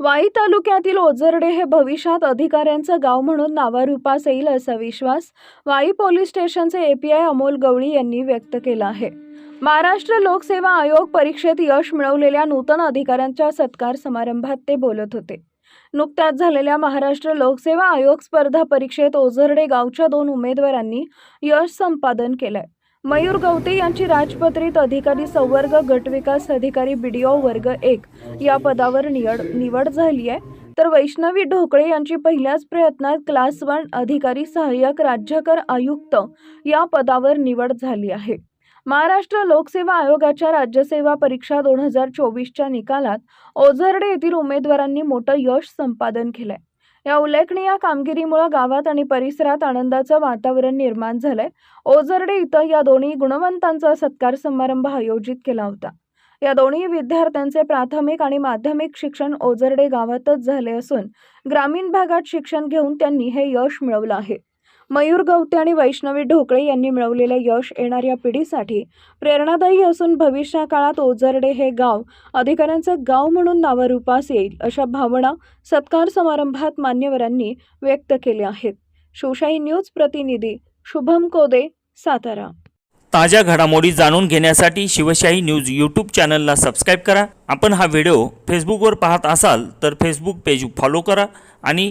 वाई तालुक्यातील ओझरडे हे भविष्यात अधिकाऱ्यांचं गाव म्हणून नावारूपास येईल असा विश्वास वाई पोलीस स्टेशनचे एपीआय अमोल गवळी यांनी व्यक्त केला आहे. महाराष्ट्र लोकसेवा आयोग परीक्षेत यश मिळवलेल्या नूतन अधिकाऱ्यांच्या सत्कार समारंभात ते बोलत होते. नुकत्याच झालेल्या महाराष्ट्र लोकसेवा आयोग स्पर्धा परीक्षेत ओझरडे गावच्या दोन उमेदवारांनी यश संपादन केलंय. मयूर गवते यांची राजपत्रित अधिकारी संवर्ग गटविकास अधिकारी बीडीओ वर्ग एक. या पदावर निवड निवड झाली आहे. तर वैष्णवी ढोकळे यांची पहिल्याच प्रयत्नात क्लास वन अधिकारी सहाय्यक राज्यकर आयुक्त या पदावर निवड झाली आहे. महाराष्ट्र लोकसेवा आयोगाच्या राज्यसेवा परीक्षा दोन हजार चोवीसच्या निकालात ओझर्डे येथील उमेदवारांनी मोठं यश संपादन केलंय. या उल्लेखनीय कामगिरीमुळे गावात आणि परिसरात आनंदाचं वातावरण निर्माण झालंय. ओझर्डे इथं या दोन्ही गुणवंतांचा सत्कार समारंभ आयोजित केला होता. या दोन्ही विद्यार्थ्यांचे प्राथमिक आणि माध्यमिक शिक्षण ओझर्डे गावातच झाले असून ग्रामीण भागात शिक्षण घेऊन त्यांनी हे यश मिळवलं आहे. मयूर गवते आणि वैष्णवी ढोकळे यांनी मिळवलेले यश येणाऱ्या पिढीसाठी. प्रेरणादायी असून भविष्या काळात ओझर्डे हे गाव अधिकाऱ्यांचं गाव म्हणून नावारूपास येईल अशा भावना सत्कार समारंभात मान्यवरांनी व्यक्त केल्या आहेत. शिवशाही न्यूज प्रतिनिधी शुभम कोदे सातारा. ताज्या घडामोडी जाणून घेण्यासाठी शिवशाही न्यूज यूट्यूब चॅनलला सबस्क्राईब करा. आपण हा व्हिडिओ फेसबुकवर पाहत असाल तर फेसबुक पेज फॉलो करा आणि